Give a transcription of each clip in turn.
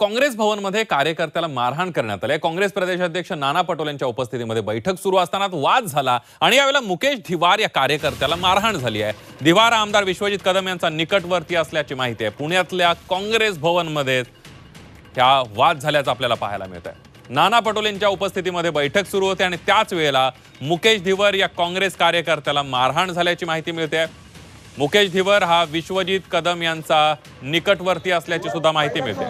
काँग्रेस भवनमध्ये कार्यकर्त्याला मारहाण करण्यात आली काँग्रेस प्रदेशाध्यक्ष नाना पटोलेंच्या उपस्थितीमध्ये बैठक सुरू असताना वाद झाला आणि यावेळेला मुकेश धिवार या कार्यकर्त्याला मारहाण झाली आहे. धिवार आमदार विश्वजित कदम यांचा निकटवर्ती असल्याची माहिती आहे. पुण्यातल्या काँग्रेस भवनमध्ये त्या वाद झाल्याचं आपल्याला पाहायला मिळत आहे नाना पटोलेंच्या उपस्थितीमध्ये बैठक सुरू होते आणि त्याच वेळेला मुकेश धिवर या काँग्रेस कार्यकर्त्याला मारहाण झाल्याची माहिती मिळते. मुकेश धिवर हा विश्वजित कदम यांचा निकटवर्ती असल्याची सुद्धा माहिती मिळते.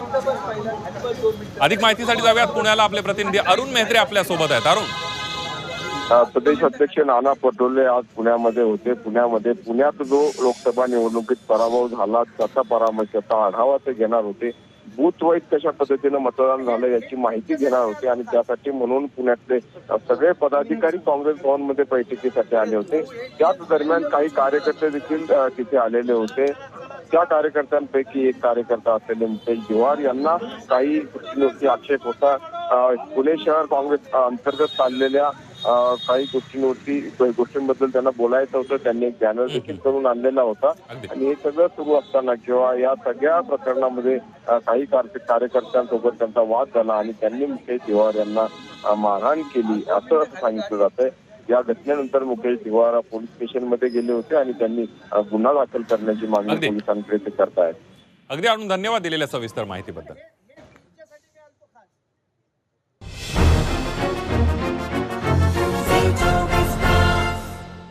अधिक माहितीसाठी जाऊयात पुण्याला आपले प्रतिनिधी अरुण मेहत्रे आपल्यासोबत आहेत. अरुण. प्रदेश अध्यक्ष नाना पटोले आज पुण्यामध्ये होते. पुण्यामध्ये पुण्यात जो लोकसभा निवडणुकीत पराभव झाला त्याचा परामर्शाचा आढावा ते घेणार होते. बूथ वाईज कशा पद्धतीनं मतदान झालं याची माहिती घेणार होते आणि त्यासाठी म्हणून पुण्यातले सगळे पदाधिकारी काँग्रेस भवनमध्ये बैठकीसाठी आले होते. त्याच दरम्यान काही कार्यकर्ते देखील तिथे आलेले होते. त्या कार्यकर्त्यांपैकी एक कार्यकर्ता असलेले मुकेश दिवार यांना काही गोष्टींवरती आक्षेप होता. पुणे शहर काँग्रेस अंतर्गत चाललेल्या काही गोष्टींवरती गोष्टींबद्दल त्यांना बोलायचं होतं. त्यांनी एक बॅनर देखील करून आणलेला होता. आणि हे सगळं सुरू असताना किंवा या सगळ्या प्रकरणामध्ये काही कार- कार्यकर्त्यांसोबत त्यांचा वाद झाला आणि त्यांनी मुकेश तिवार यांना मारहाण केली असं सांगितलं जातंय. या घटनेनंतर मुकेश तिवार पोलीस स्टेशनमध्ये गेले होते आणि त्यांनी गुन्हा दाखल करण्याची मागणी. पोलिसांकडे ते करतायत अगदी अरुण धन्यवाद दिलेल्या सविस्तर माहितीबद्दल